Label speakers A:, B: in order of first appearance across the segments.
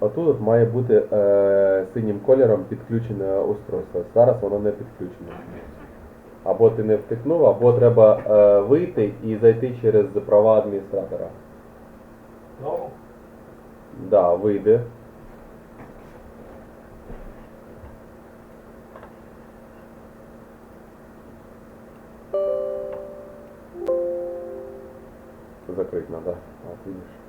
A: Отут має бути е, синім кольором підключене устройство. Зараз воно не підключене. Або ти не втикнув, або треба е, вийти і зайти через права адміністратора.
B: Ну,
A: Да, вийди. Закрыть надо. Вот видишь.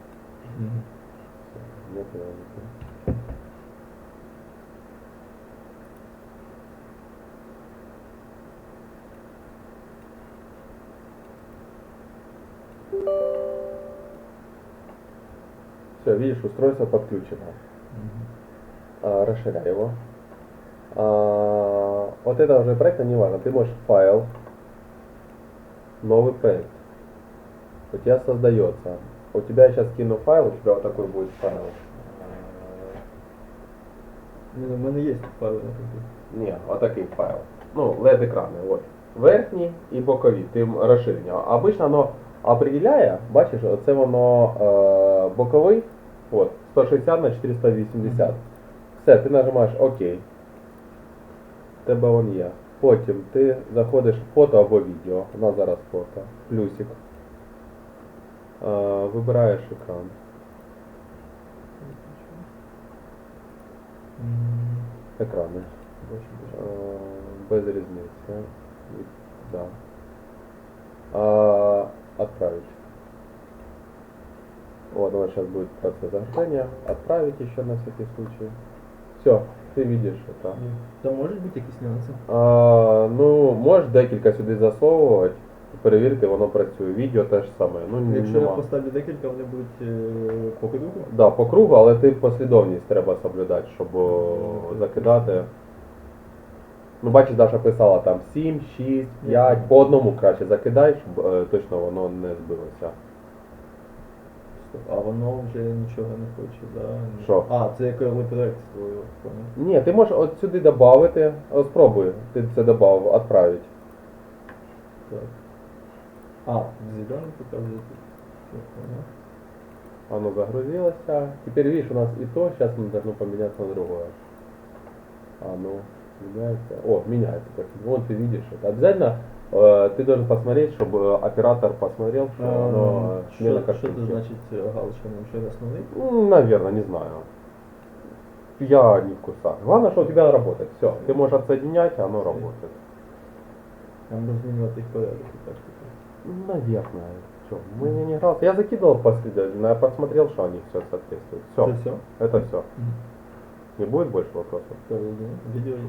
A: Все, видишь, устройство подключено. А, расширяй его. А, вот это уже проект, не важно. Ты можешь файл, новый проект. У тебя создается. У тебя я сейчас кину файл, у тебя вот такой будет файл.
C: Ну, в мене є файли комп'ютері.
A: Ні, отакий файл. Ну, LED екрани, от. Верхні і бокові, тим розширення. Обично воно определяє, бачиш, оце воно е, боковий, от, 160 на 480. Все, ти нажимаєш ОК. Тебе він є. Потім ти заходиш в фото або відео. У нас зараз фото. Плюсик. Е, вибираєш екран. Екрани. Е, Без різниці. І- Да. А, отправить. Вот, оно сейчас будет процесс загружения. Отправить еще на всякий случай. Все, ты видишь это.
C: Там можуть бути якісь нюанси?
A: А, ну, можеш декілька сюди засовувати, Перевірити, воно працює. Відео теж саме. Ну,
C: Якщо я
A: нема.
C: поставлю декілька, вони будуть е, по кругу?
A: Да, по кругу, але ти послідовність треба соблюдати, щоб о, закидати. Ну, бачиш, Даша писала там 7, 6, 5, по одному краще закидай, щоб е, точно воно не збилося.
C: А воно вже нічого не хоче, да?
A: Що?
C: А, це як коли проект створював, понял.
A: Ні, ти можеш от сюди додати, спробуй, ти це додав, відправити.
C: Так. А, зеленый показывает. Всё, понял.
A: Оно загрузилося. Теперь видишь, у нас и то, сейчас мы должно поменяться на другое. А ну, меняется. О, меняется. Так, вон ты видишь это. Обязательно э, ты должен посмотреть, чтобы оператор посмотрел, что оно
C: А,
A: э, смена
C: Що, що це
A: картинки.
C: значить е, галочка нам ще основний?
A: Ну, наверное, не знаю. Я не в курсах. Главное, что у тебя работает. Все, ты можешь отсоединять, и оно работает.
C: Нам можна змінювати їх порядок і так. типу.
A: Наверное. Что, мы не игрался. Я закидывал последовательно, я посмотрел, что они все соответствуют. Все,
C: Це все?
A: это все. Не будет больше вопросов?
C: Відео є.